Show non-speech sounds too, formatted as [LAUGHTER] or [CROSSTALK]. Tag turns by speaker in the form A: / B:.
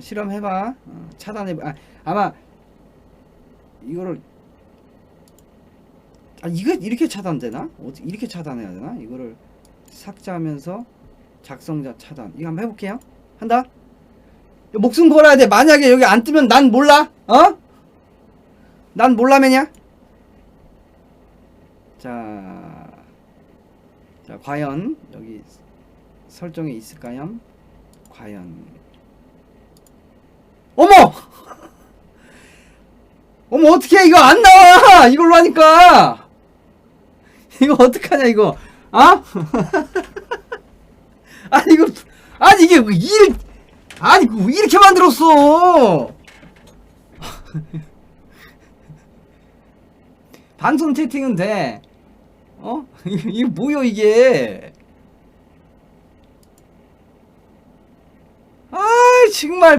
A: 실험해봐. 어, 차단해봐. 아, 아마 이거를 아 이거 이렇게 차단되나? 어떻게 이렇게 차단해야 되나? 이거를 삭제하면서 작성자 차단. 이거 한번 해볼게요. 한다. 목숨 걸어야 돼. 만약에 여기 안 뜨면 난 몰라. 어? 난 몰라매냐? 자, 자 과연 여기 설정에 있을까요? 과연 어머! 어머 어떻게 이거 안 나와. 이걸로 하니까. 이거 어떡하냐 이거. 아? [LAUGHS] 아니 이거 아니 이게 왜일 아니 그왜 이렇게 만들었어? [LAUGHS] 방송 채팅은 돼. 어? [LAUGHS] 이게 뭐야 이게? 아 정말